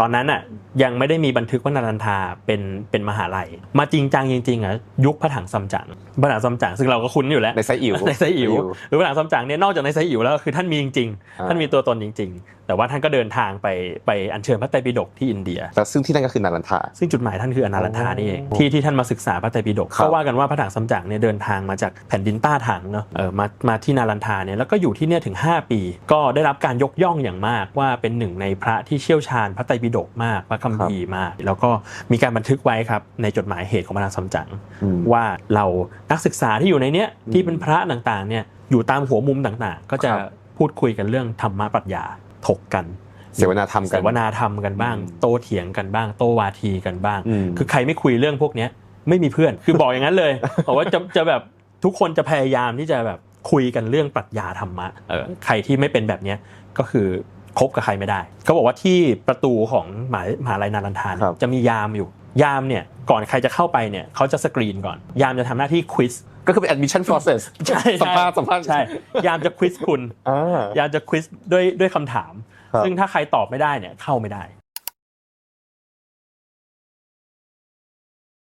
ตอนนั้นอะยังไม่ได้มีบันทึกว่านารันทาเป็นเป็นมหาลัย มาจริงจังจริงๆอะยุคพระถังซัมจั๋งพระถังซัมจั๋งซึ่งเราก็คุ้นอยู่แล้วในไซอิ๋วในไซอิ๋วหรือพระถังซัมจั๋งเนี่ยนอกจากในไซอิ๋วแล้วคือท่านมีจริงอ่าๆท่านมีตัวตนจริง ๆแต่ว่าท่านก็เดินทางไปไปอัญเชิญพระไตรปิฎกที่อินเดีย แล้วซึ่งที่นั่นก็คือนารันทา ซึ่งจุดหมายท่านคืออนารันทานี่เองโอ้ที่ที่ท่านมาศึกษาพระไตรปิฎกครับเขาว่ากันว่าพระถังซัมจั๋งเนี่ยเดินทางมาจากแผ่นดินต้าถังเนาะเออมามาที่นารันทาเนี่ยแล้วก็อยู่ที่เนี่ยถึง 5 ปี ก็ได้รับการยกย่องอย่างมากว่าเป็นหนึ่งในพระที่เชี่ยวชาญพระไตรปิฎกมากพระคัมภีร์มาก แล้วก็มีการบันทึกไว้ครับในจดหมายเหตุของพระถังซัมจั๋งอืมว่าเรานักศึกษาที่อยู่ในเนี้ยที่เป็นพระต่างๆเนี่ยอยู่ตามหัวมุมต่างๆ ก็จะครับพูดคุยกันเรื่องธรรมะปรัชญา ถกกันเสวนาธรรมเสกันวนาธรรมกันบ้างอืมโตเถียงกันบ้าง โตวาทีกันบ้างอืมคือใครไม่คุยเรื่องพวกเนี้ยไม่มีเพื่อน คือบอกอย่างนั้นเลยบอกว่าจะจะแบบทุกคนจะพยายามที่จะแบบคุยกันเรื่องปรัชญาธรรมะเออใครที่ไม่เป็นแบบเนี้ยก็คือคบกับใครไม่ได้ เขาบอกว่าที่ประตูของมหามหาลัยนารันทานครับจะมียามอยู่ ยามเนี่ยก่อนใครจะเข้าไปเนี่ยเขาจะสกรีนก่อน ยามจะทำหน้าที่ควิสก็คือเป็น admission process ใช่สัมภาษณ์สัมภาษณ์ใช่ยามจะควิสคุณอ่ายามจะควิสด้วยด้วยคำถามครับซึ่งถ้าใครตอบไม่ได้เนี่ยเข้าไม่ได้